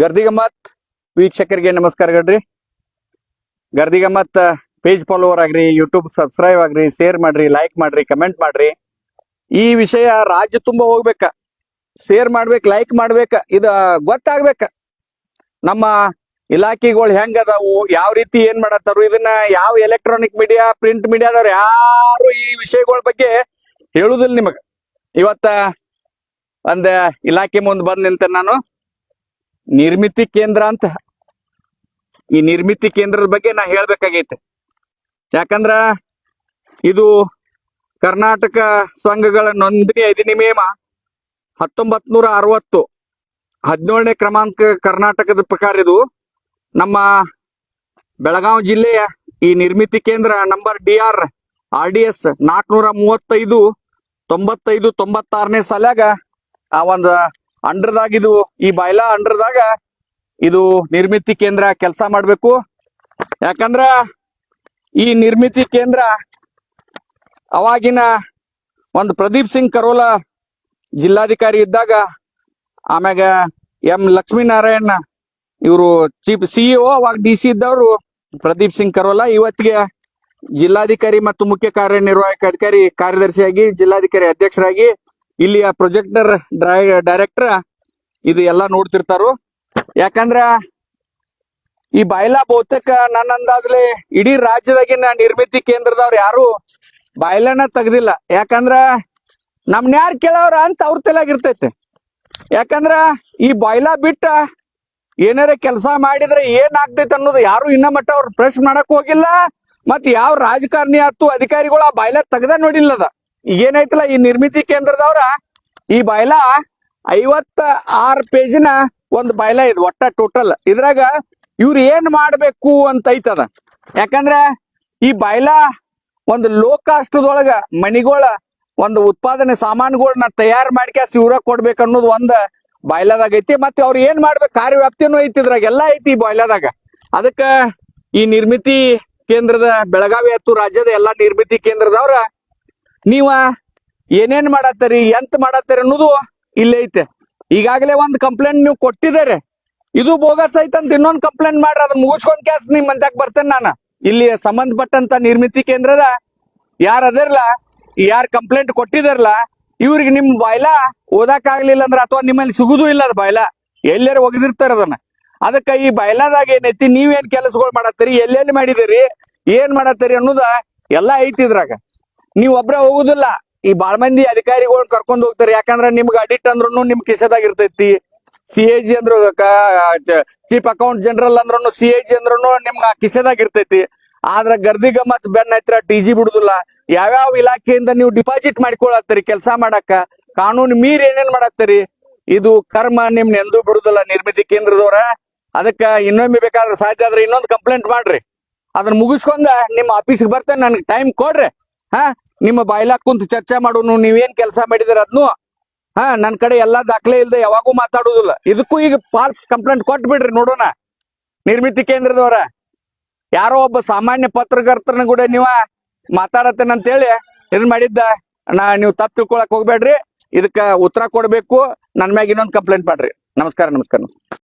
ಗರ್ದಿಗಮ್ಮತ್ ವೀಕ್ಷಕರಿಗೆ ನಮಸ್ಕಾರಗಳ್ರಿ Gardigammat page follower ಆಗ್ರಿ ಯೂಟ್ಯೂಬ್ ಸಬ್ಸ್ಕ್ರೈಬ್ ಆಗ್ರಿ ಶೇರ್ ಮಾಡ್ರಿ ಲೈಕ್ ಮಾಡ್ರಿ ಕಮೆಂಟ್ ಮಾಡ್ರಿ. ಈ ವಿಷಯ ರಾಜ್ಯ ತುಂಬ ಹೋಗ್ಬೇಕ. ಶೇರ್ ಮಾಡ್ಬೇಕು ಲೈಕ್ ಮಾಡ್ಬೇಕ, ಇದ ಗೊತ್ತಾಗ್ಬೇಕ. ನಮ್ಮ ಇಲಾಖೆಗಳು ಹೆಂಗ್ ಅದಾವು, ಯಾವ ರೀತಿ ಏನ್ ಮಾಡತ್ತಾರು, ಇದನ್ನ ಯಾವ ಎಲೆಕ್ಟ್ರಾನಿಕ್ ಮೀಡಿಯಾ ಪ್ರಿಂಟ್ ಮೀಡಿಯಾದವ್ರು ಯಾರು ಈ ವಿಷಯಗಳ ಬಗ್ಗೆ ಹೇಳುದಿಲ್ಲ ನಿಮಗ. ಇವತ್ತ ಒಂದ ಇಲಾಖೆ ಮುಂದ್ ಬಂದ್ ನಿಂತ ನಾನು. ನಿರ್ಮಿತಿ ಕೇಂದ್ರ ಅಂತ. ಈ ನಿರ್ಮಿತಿ ಕೇಂದ್ರದ ಬಗ್ಗೆ ನಾ ಹೇಳ್ಬೇಕಾಗೈತೆ. ಯಾಕಂದ್ರ ಇದು ಕರ್ನಾಟಕ ಸಂಘಗಳ ನೋಂದಣಿ ಅಧಿನಿಯಮ ಹತ್ತೊಂಬತ್ ನೂರ ಅರವತ್ತು ಹದಿನೇಳನೇ ಕ್ರಮಾಂಕ ಕರ್ನಾಟಕದ ಪ್ರಕಾರ ಇದು ನಮ್ಮ ಬೆಳಗಾವಿ ಜಿಲ್ಲೆಯ ಈ ನಿರ್ಮಿತಿ ಕೇಂದ್ರ number D R R D S ನಾಲ್ಕನೂರ ಮೂವತ್ತೈದು ತೊಂಬತ್ತೈದು ತೊಂಬತ್ತಾರನೇ ಸಾಲಾಗ ಆ ಒಂದು ಅಂಡರ್ದಾಗ ಇದು, ಈ ಬಾಯ್ಲಾ ಅಂಡರ್ದಾಗ ಇದು ನಿರ್ಮಿತಿ ಕೇಂದ್ರ ಕೆಲಸ ಮಾಡಬೇಕು. ಯಾಕಂದ್ರ ಈ ನಿರ್ಮಿತಿ ಕೇಂದ್ರ ಅವಾಗಿನ ಒಂದು ಪ್ರದೀಪ್ ಸಿಂಗ್ ಕರೋಲ ಜಿಲ್ಲಾಧಿಕಾರಿ ಇದ್ದಾಗ ಆಮ್ಯಾಗ ಎಂ ಲಕ್ಷ್ಮೀನಾರಾಯಣ ಇವರು ಚೀಫ್ ಸಿಇಒ ಅವಾಗ ಡಿ ಸಿ ಇದ್ದವರು ಪ್ರದೀಪ್ ಸಿಂಗ್ ಕರೋಲ. ಇವತ್ತಿಗೆ ಜಿಲ್ಲಾಧಿಕಾರಿ ಮತ್ತು ಮುಖ್ಯ ಕಾರ್ಯನಿರ್ವಾಹಕ ಅಧಿಕಾರಿ ಕಾರ್ಯದರ್ಶಿಯಾಗಿ, ಜಿಲ್ಲಾಧಿಕಾರಿ ಅಧ್ಯಕ್ಷರಾಗಿ ಇಲ್ಲಿಯ ಪ್ರೊಜೆಕ್ಟರ್ ಡೈರೆಕ್ಟರ್ ಇದು ಎಲ್ಲ ನೋಡ್ತಿರ್ತಾರು. ಯಾಕಂದ್ರ ಈ ಬಾಯ್ಲಾ ಬಹುತೇಕ ನನ್ನ ಅಂದಾಜ್ಲೆ ಇಡೀ ರಾಜ್ಯದಾಗಿನ ನಿರ್ಮಿತಿ ಕೇಂದ್ರದವ್ರು ಯಾರು ಬಾಯ್ಲನ ತೆಗ್ದಿಲ್ಲ. ಯಾಕಂದ್ರ ನಮ್ನ ಯಾರು ಕೇಳವ್ರ ಅಂತ ಅವ್ರ ತಲೆಯಾಗಿರ್ತೈತೆ. ಯಾಕಂದ್ರ ಈ ಬಾಯ್ಲಾ ಬಿಟ್ಟ ಏನಾರ ಕೆಲಸ ಮಾಡಿದ್ರೆ ಏನ್ ಆಗ್ತೈತೆ ಅನ್ನೋದು ಯಾರು ಇನ್ನ ಮಟ್ಟ ಅವ್ರು ಪ್ರಶ್ನೆ ಮಾಡಕ್ ಹೋಗಿಲ್ಲ. ಮತ್ ಯಾವ ರಾಜಕಾರಣಿ ಆತು ಅಧಿಕಾರಿಗಳು ಆ ಬಾಯ್ಲಾ ತೆಗ್ದ ನೋಡಿಲ್ಲದ. ಏನೈತಲ್ಲ ಈ ನಿರ್ಮಿತಿ ಕೇಂದ್ರದವ್ರ ಈ ಬಯಲ ಐವತ್ತ ಆರ್ ಪೇಜಿನ ಒಂದು ಬಯಲ ಇದು, ಒಟ್ಟ ಟೋಟಲ್ ಇದ್ರಾಗ ಇವ್ರು ಏನ್ ಮಾಡ್ಬೇಕು ಅಂತ ಐತದ ಯಾಕಂದ್ರ ಈ ಬಯಲ ಒಂದು ಲೋ ಕಾಸ್ಟ್ದೊಳಗ ಮಣಿಗೋಳ ಒಂದು ಉತ್ಪಾದನೆ ಸಾಮಾನುಗಳನ್ನ ತಯಾರು ಮಾಡ್ಕ್ಯಾಸ್ ಇವ್ರ ಕೊಡ್ಬೇಕು ಅನ್ನೋದು ಒಂದ್ ಬಾಯ್ಲಾದಾಗ ಐತಿ ಮತ್ತೆ ಅವ್ರು ಏನ್ ಮಾಡ್ಬೇಕು, ಕಾರ್ಯವ್ಯಾಪ್ತಿನೂ ಐತಿ ಇದ್ರಾಗ ಎಲ್ಲಾ ಐತಿ ಈ ಬಾಯ್ಲಾದಾಗ. ಅದಕ್ಕ ಈ ನಿರ್ಮಿತಿ ಕೇಂದ್ರದ ಬೆಳಗಾವಿ ಅಥವಾ ರಾಜ್ಯದ ಎಲ್ಲಾ ನಿರ್ಮಿತಿ ಕೇಂದ್ರದವ್ರ ನೀವ ಏನೇನ್ ಮಾಡತ್ತರಿ, ಎಂತ ಮಾಡತ್ತರಿ ಅನ್ನೋದು ಇಲ್ಲೇ ಐತೆ. ಈಗಾಗಲೇ ಒಂದ್ ಕಂಪ್ಲೇಂಟ್ ನೀವು ಕೊಟ್ಟಿದ್ದೀರಿ. ಇದು ಬೋಗಸ್ ಐತಂತ ಇನ್ನೊಂದ್ ಕಂಪ್ಲೇಂಟ್ ಮಾಡ್ರಿ ಅದನ್ನ ಮುಗಿಸ್ಕೊಂಡ್ ಕ್ಯಾಸ್ ನಿಮ್ ಮಂತ್ಯಾಕ್ ಬರ್ತೇನೆ ನಾನು. ಇಲ್ಲಿ ಸಂಬಂಧಪಟ್ಟಂತ ನಿರ್ಮಿತಿ ಕೇಂದ್ರದ ಯಾರ ಅದಿರ್ಲ, ಯಾರ್ ಕಂಪ್ಲೇಂಟ್ ಕೊಟ್ಟಿದಾರಲ್ಲ ಇವ್ರಿಗೆ ನಿಮ್ ಬಾಯ್ಲ ಓದಾಕ್ ಆಗ್ಲಿಲ್ಲ ಅಂದ್ರ ಅಥವಾ ನಿಮ್ಮಲ್ಲಿ ಸಿಗುದು ಇಲ್ಲ ಅದ್ ಬಾಯ್ಲ. ಎಲ್ಲಾರ ಒಗದಿರ್ತಾರ ಅದನ್ನ. ಅದಕ್ಕ ಈ ಬಯಲಾದಾಗ ಏನೈತಿ, ನೀವೇನ್ ಕೆಲಸಗಳು ಮಾಡತ್ತೀರಿ, ಎಲ್ಲೆಲ್ಲಿ ಮಾಡಿದಿರಿ ಏನ್ ಮಾಡತ್ತೀರಿ ಅನ್ನೋದ ಎಲ್ಲಾ ಐತಿ ಇದ್ರಾಗ. ನೀವ್ ಒಬ್ರ ಹೋಗುದಿಲ್ಲ. ಈ ಬಾಳ ಮಂದಿ ಅಧಿಕಾರಿಗಳನ್ನ ಕರ್ಕೊಂಡ್ ಹೋಗ್ತಾರೆ. ಯಾಕಂದ್ರ ನಿಮ್ಗೆ ಅಡಿಟ್ ಅಂದ್ರೂ ನಿಮ್ ಕಿಸೆದಾಗ ಇರ್ತೈತಿ. ಸಿ ಎ ಜಿ ಅಂದ್ರು ಚೀಫ್ ಅಕೌಂಟ್ ಜನರಲ್ ಅಂದ್ರೂ ಸಿ ಎ ಜಿ ಅಂದ್ರೂ ನಿಮ್ಗ ಕಿಸೆದಾಗ ಇರ್ತೈತಿ. ಆದ್ರ ಗರ್ದಿ ಗಮ್ಮತ್ ಬೆನ್ನ ಹತ್ರ ಟಿ ಜಿ ಬಿಡುದಿಲ್ಲ. ಯಾವ್ಯಾವ ಇಲಾಖೆಯಿಂದ ನೀವು ಡಿಪಾಸಿಟ್ ಮಾಡ್ಕೊಳತ್ತೀರಿ ಕೆಲಸ ಮಾಡಾಕ ಕಾನೂನು ಮೀರಿ ಏನೇನ್ ಮಾಡತ್ತರಿ? ಇದು ಕರ್ಮ ನಿಮ್ನ ಎಂದೂ ಬಿಡುದಿಲ್ಲ ನಿರ್ಮಿತಿ ಕೇಂದ್ರದವ್ರ. ಅದಕ್ಕ ಇನ್ನೊಮ್ಮೆ ಬೇಕಾದ್ರೆ ಸಾಧ್ಯ ಆದ್ರೆ ಇನ್ನೊಂದು ಕಂಪ್ಲೇಂಟ್ ಮಾಡ್ರಿ. ಅದನ್ನ ಮುಗಿಸ್ಕೊಂಡ ನಿಮ್ಮ ಆಫೀಸ್ಗೆ ಬರ್ತೇನೆ. ನನ್ಗೆ ಟೈಮ್ ಕೊಡ್ರಿ. ಹಾ, ನಿಮ್ಮ ಬಾಯ್ಲಾಕ್ ಕುಂತ ಚರ್ಚೆ ಮಾಡೋನು, ನೀವೇನ್ ಕೆಲಸ ಮಾಡಿದಿರ ಅದ್ನು? ಹಾ, ನನ್ ಕಡೆ ಎಲ್ಲಾ ದಾಖಲೆ ಇಲ್ದೆ ಯಾವಾಗೂ ಮಾತಾಡುದಿಲ್ಲ. ಇದಕ್ಕೂ ಈಗ ಫಾಲ್ಸ್ ಕಂಪ್ಲೇಂಟ್ ಕೊಟ್ಟು ಬಿಡ್ರಿ, ನೋಡೋಣ. ನಿರ್ಮಿತಿ ಕೇಂದ್ರದವರ. ಯಾರೋ ಒಬ್ಬ ಸಾಮಾನ್ಯ ಪತ್ರಕರ್ತನ ಕೂಡ ನೀವ ಮಾತಾಡತ್ತೇನಂತೇಳಿ ಏನ್ ಮಾಡಿದ್ದ. ನಾ, ನೀವು ತಪ್ಪು ತಿಳ್ಕೊಳಕ್ ಹೋಗ್ಬೇಡ್ರಿ. ಇದಕ್ಕ ಉತ್ತರ ಕೊಡ್ಬೇಕು. ನನ್ ಮ್ಯಾಗ ಇನ್ನೊಂದು ಕಂಪ್ಲೇಂಟ್ ಮಾಡ್ರಿ. ನಮಸ್ಕಾರ ನಮಸ್ಕಾರ.